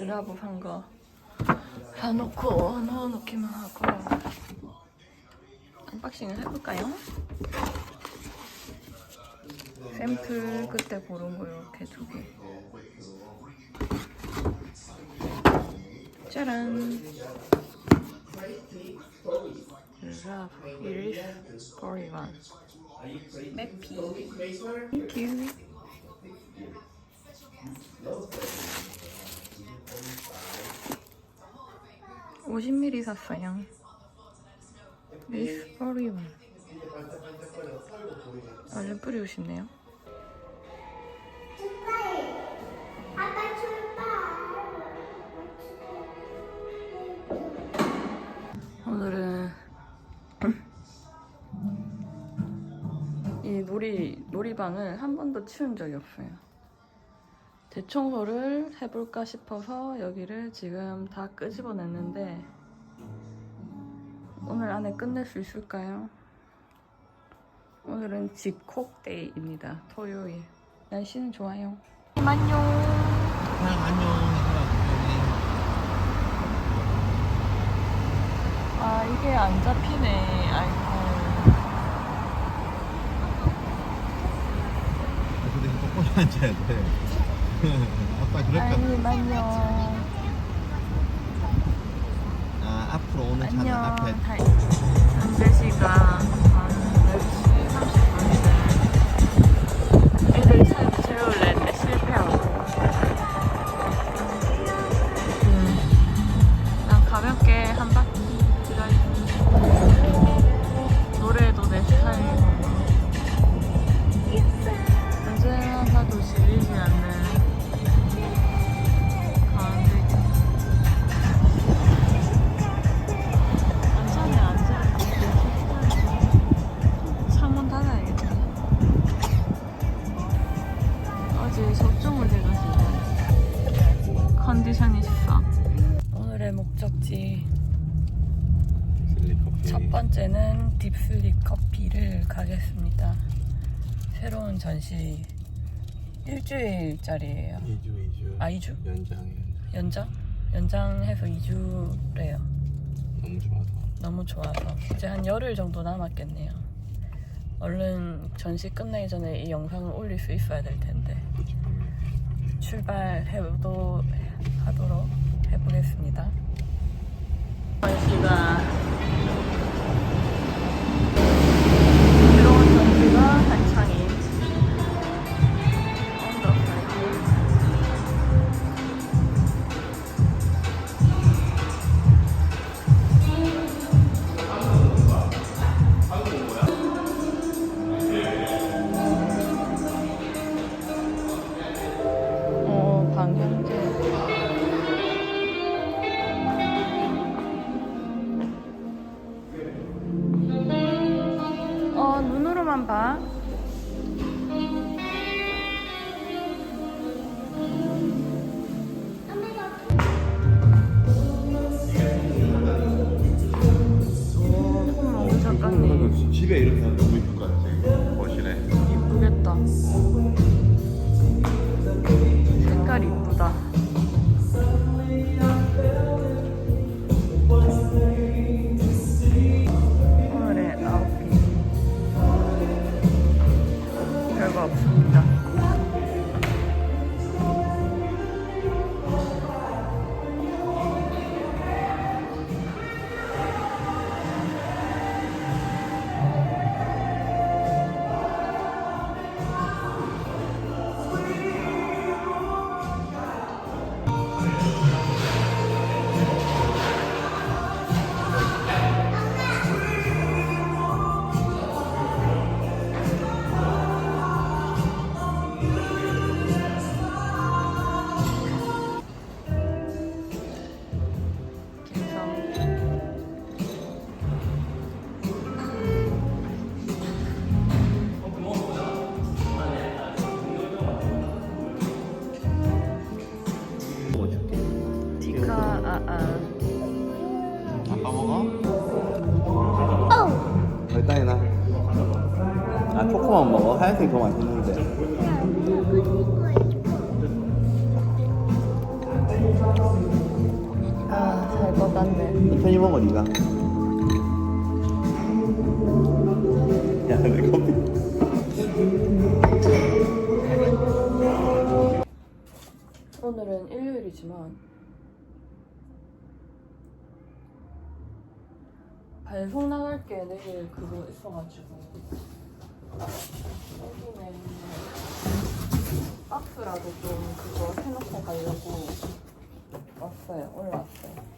르라보 산거 사놓고 넣어놓기만 하고 언박싱을 해볼까요? 샘플 끝에 고른 거 이렇게 두 개. 짜란. 르라보 이리스 거리만. 매피. 땡큐. 오십 ml 샀어요. 미스 거리만. 얼른 뿌리고 싶네요. 오늘은 이 놀이 놀이방을 한 번도 치운 적이 없어요. 대청소를 해볼까 싶어서 여기를 지금 다 끄집어냈는데 오늘 안에 끝낼 수 있을까요? 오늘은 집콕데이입니다. 토요일. 날씨는 좋아요. 안녕. 그냥 안녕 아 이게 안 잡히네. 아이고. 근데 똑바로 앉아야 돼 아빠 그럴까 아님 안녕. 아 앞으로 오는 차는. 앞에 다- 현재 시간 2주짜리예요. 2주 2주. 아 2주. 연장이요. 연장? 연장해서 2주래요. 너무 좋아서. 너무 좋아서 이제 한 열흘 정도 남았겠네요. 얼른 전시 끝나기 전에 이 영상을 올릴 수 있어야 될 텐데 출발해도 하도록 해보겠습니다. 전시가 색 더 맛있는데 이거. 잘 뻗었네. 천천히 먹어 니가 야 내 커피 오늘은 일요일이지만 발송 나갈 게 내일 그거 있어가지고 여기는 박스라도 좀 그거 해놓고 가려고 왔어요. 올라왔어요.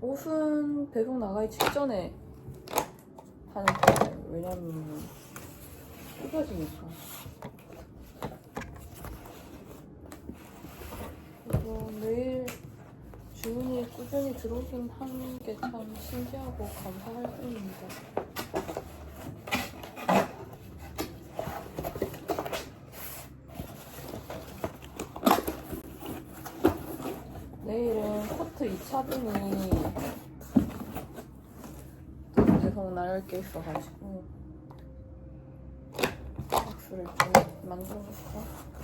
옷은 배송 나가기 직전에 하는 거예요. 왜냐면 뜯어지니까. 그리고 매일 꾸준히 들어오긴 하는 게참 신기하고 감사할 뿐입니다. 내일은 코트 2차분이 배송 나갈 게 있어가지고 박스를 좀 만들어볼까?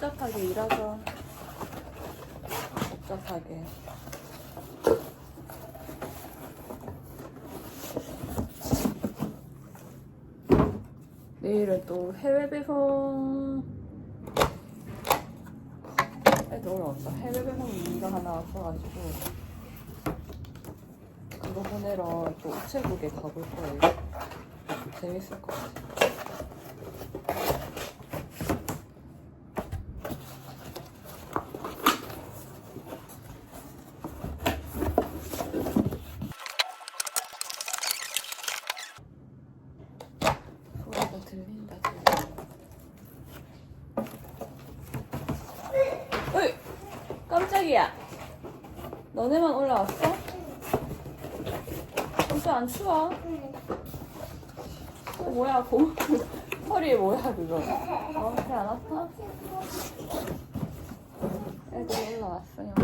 참 복잡하게 일하죠. 복잡하게. 내일은 또 해외 배송 애들 올라왔다. 해외 배송 문의가 하나 왔어가지고 그거 보내러 또 우체국에 가볼 거예요. 재밌을 것 같아. 소리가 들린다 들린다. 어이! 깜짝이야. 너네만 올라왔어? 벌써 안 추워? 어, 뭐야, 고 허리에 뭐야, 그거? 어, 배안 아파? 애들 올라왔어요.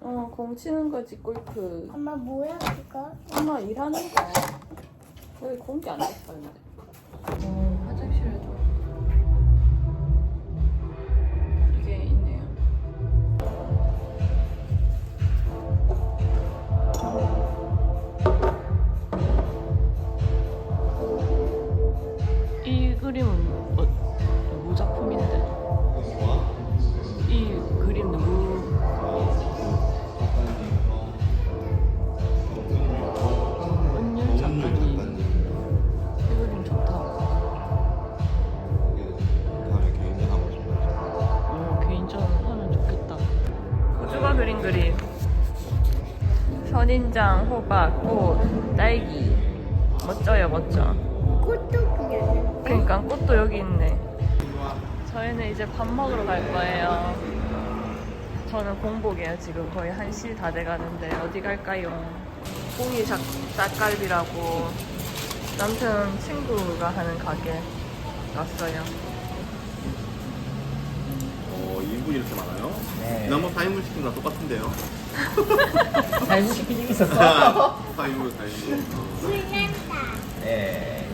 어, 공 치는 거지, 골프. 엄마 뭐야 그거? 엄마 일하는 거야. 여기 공기 안 됐어, 근데. 선인장, 호박, 꽃, 딸기. 멋져요, 멋져. 꽃도 그렸는데 그러니까 꽃도 여기 있네. 저희는 이제 밥 먹으러 갈 거예요. 저는 공복이에요. 지금 거의 1시 다 돼가는데 어디 갈까요? 공이 작, 닭갈비라고 남편 친구가 하는 가게 갔어요. 어 2인분 이렇게 많아요? 네. 지난번 4인분 시킨 거랑 똑같은데요? 잘못 시킨 적 있었어. 4인분 4인분 불난다 네.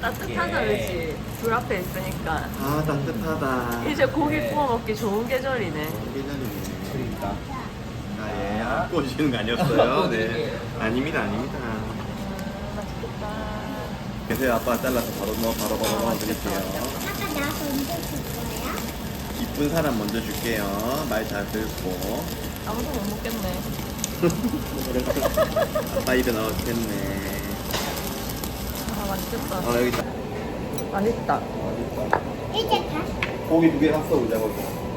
따뜻하다 그지? 불 앞에 있으니까 아 따뜻하다 이제 고기 네. 구워 먹기 좋은 계절이네. 계절이네 그러니까. 아예 안 구워주시는 거 아니었어요? 네 네. 아닙니다 아닙니다 음, 맛있겠다. 계세요 아빠 잘라서 바로 넣어 바로 바로 아, 넣어 드릴게요 줄 거야? 이쁜 사람 먼저 줄게요 말잘 듣고 아무도 못 먹겠네. 아빠 입에 넣었겠네 아 맛있겠다. 아 여기 있다 맛있다. 이제 다? 고기 두 개 샀어 우자 거기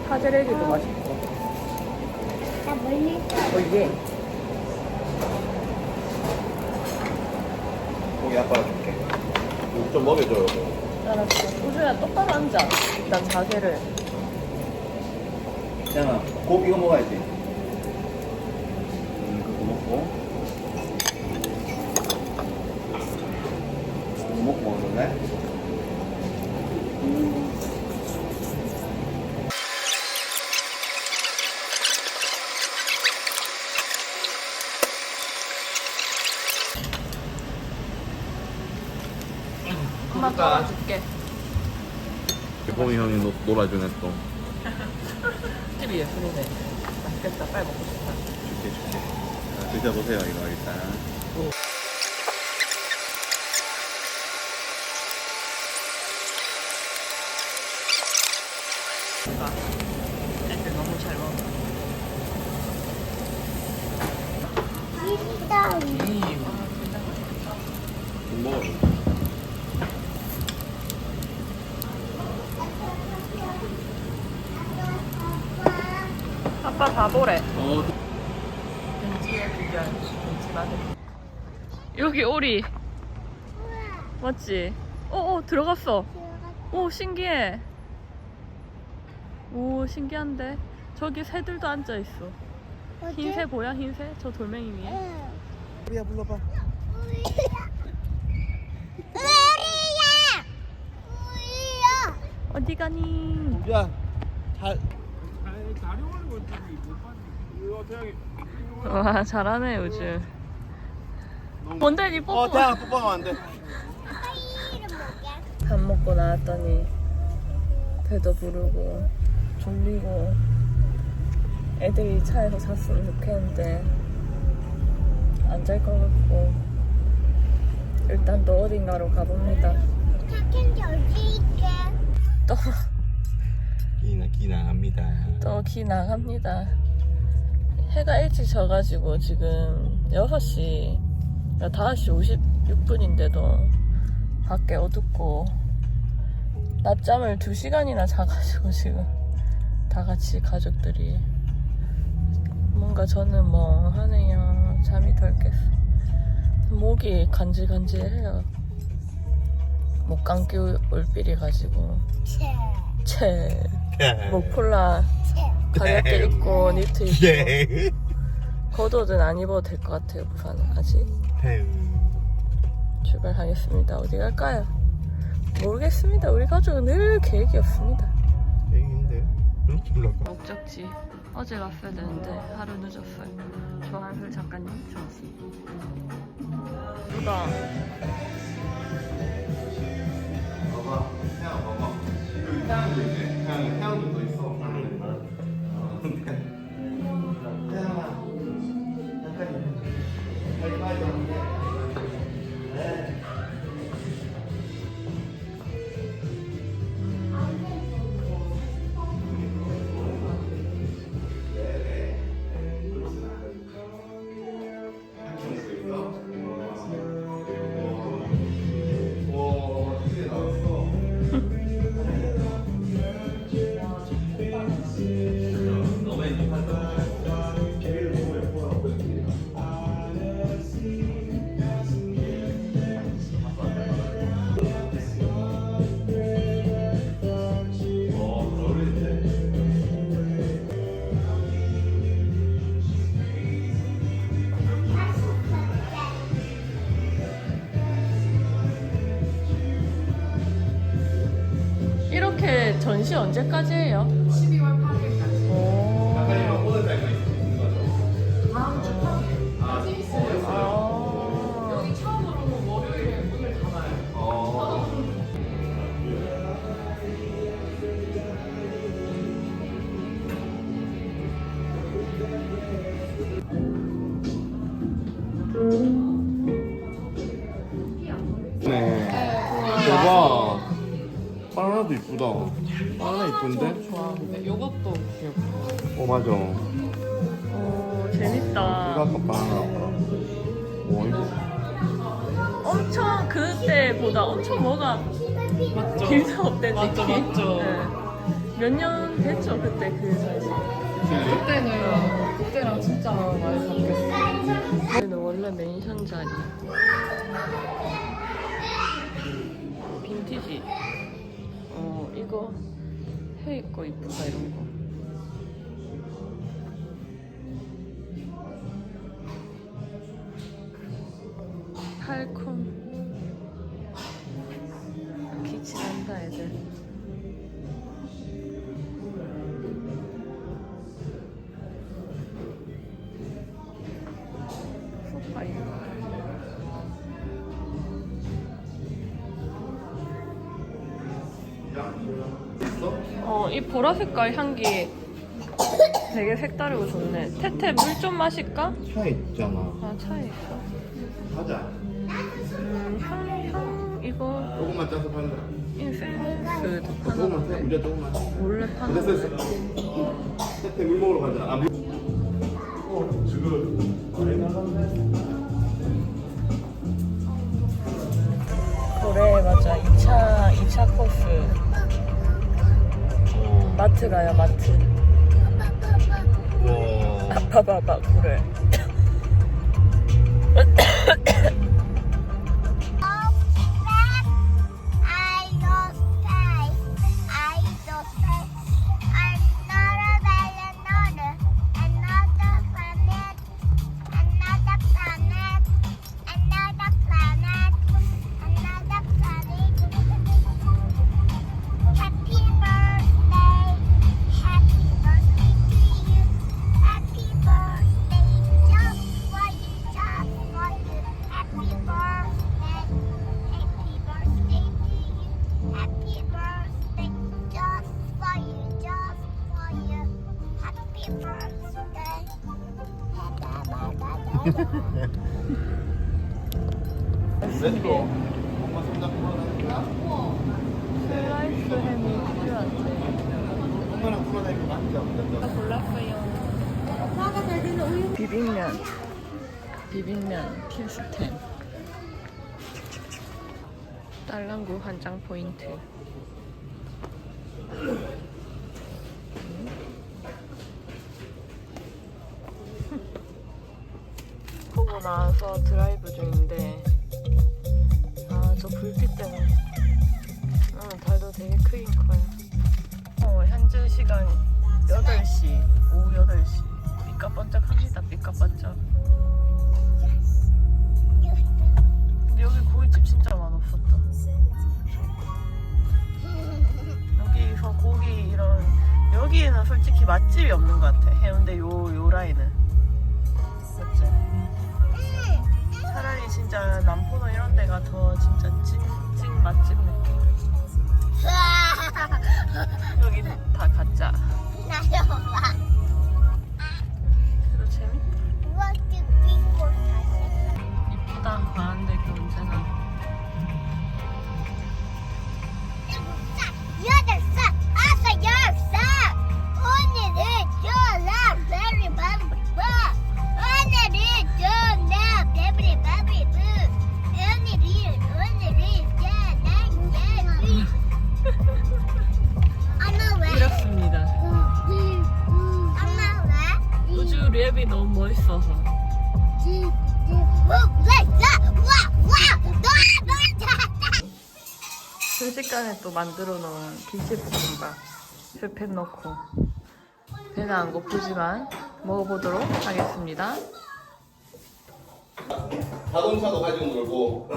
파제레기도 맛있고. 나 멀리 어 이게 고기 아빠가 줄게 이거 좀 먹여줘요 알았어. 우주야 똑바로 앉아. 일단 자세를. 있잖아 고기 이거 먹어야지 먹고. 뭐 묵 먹을래? 엄마 그러니까 도와줄게. 호이 형이 놀아주네 또. 집이 예술이네 맛있겠다. 빨리 먹고 싶어. 드셔보세요 이거 일단. 애들 너무 잘 먹어. 일단 좀 먹어. 아빠 바보래. 어. 마늘. 여기 오리. 맞지? 어, 어, 들어갔어. 오, 신기해. 오, 신기한데? 저기 새들도 앉아있어. 흰새 보여, 흰새? 저 돌멩이 위에. 우리야 불러봐. 우리야 우리야 우리야 어디 가니? 야, 잘. 와, 잘하네, 요즘. 뭔데, 니 뽀뽀? 어, 태양 뽀뽀하면 안 돼. 이름 뭐야? 밥 먹고 나왔더니 배도 부르고 졸리고 애들이 차에서 잤으면 좋겠는데 안 잘 것 같고 일단 또 어딘가로 가봅니다 착한지 어디 있게? 또 기나 기나합니다. 또 기 나갑니다. 해가 일찍 져가지고 지금 6시, 5시 56분인데도 밖에 어둡고 낮잠을 2시간이나 자가지고 지금 다 같이 가족들이 뭔가 저는 뭐 하네요. 잠이 덜 깼어. 목이 간질간질해요. 목 감기 올빌이 가지고 채. 채 목폴라 가볍게 입고 니트 입고 예. 겉옷은 안 입어도 될 것 같아요 부산은 아직 태우. 출발하겠습니다 어디 갈까요? 모르겠습니다 우리 가족은 늘 계획이 없습니다. 응? 불러봐. 목적지 어제 갔어야 되는데 하루 늦었어요 조한솔 작가님 정시 누가 봐봐. 태양 봐봐. 태양도 있네. 태양 태양도 and 이렇게 전시 언제까지예요? 12월 8일까지 바나나 이쁜데? 좋아하는데 이것도 귀엽고. 어 맞아. 오 이거 재밌다 아까 바나나. 오 이거. 엄청 그때보다 엄청 뭐가 맞죠? 길드업된 맞죠, 느낌? 맞죠. 몇 년 됐죠 그때 그 사실 그때는 그때랑 진짜 많이 바뀌었어. 여기는 원래 맨션 자리 빈티지 어 이거 해 있고 이쁘다 이런 거 보라 색깔 향기 되게 색다르고 좋네. 태태 물 좀 마실까? 차 있잖아. 아 차에 있어. 가자. 음, 향, 향 이거 조금만 짜서 팔자. 인센스 조금만 짜. 파는 우리가 조금만. 원래 됐어 파는 됐어. 혜태 물 먹으러 가자. 아 물. 어 지금 마트 가요 마트 와. 봐봐봐 그래 비빔면 필수템. 딸랑구 한장 포인트. 보고 나와서 드라이브 중인데 아 저 불빛 때문에. 어, 달도 되게 크긴 커요. 어, 현재 시간 8시 오후 8시 삐까번쩍 합니다 삐까번쩍. 근데 여기 고깃집 진짜 맛없었다. 여기서 고기 이런 여기에는 솔직히 맛집이 없는 것 같아. 해운대 요, 요 라인은. 맞지? 차라리 진짜 남포동 이런 데가 더 진짜 찐 찐 맛집 느낌? 여기 다 가짜. 그래도 재밌다 이쁘다. 가는데 그 언제나 여덟 있어서. 순식간에 또 만들어 놓은 김치볶음밥. 스팸 넣고. 배는 안 고프지만 먹어보도록 하겠습니다. 자동차도 가지고 놀고.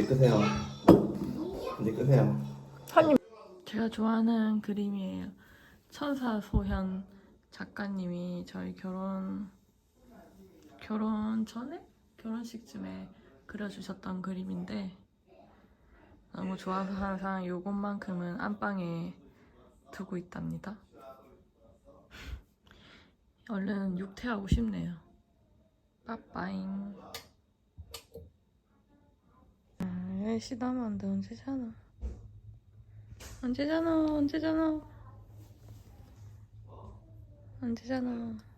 이제 끄세요. 이제 끄세요. 제가 좋아하는 그림이에요. 천사 소현 작가님이 저희 결혼 결혼 전에 결혼식쯤에 그려주셨던 그림인데 너무 좋아서 항상 요것만큼은 안방에 두고 있답니다. 얼른 육퇴하고 싶네요. 빠빠잉. 아, 10시 남았는데 언제 자나? 언제 자나? 언제 자나? 언제 자나?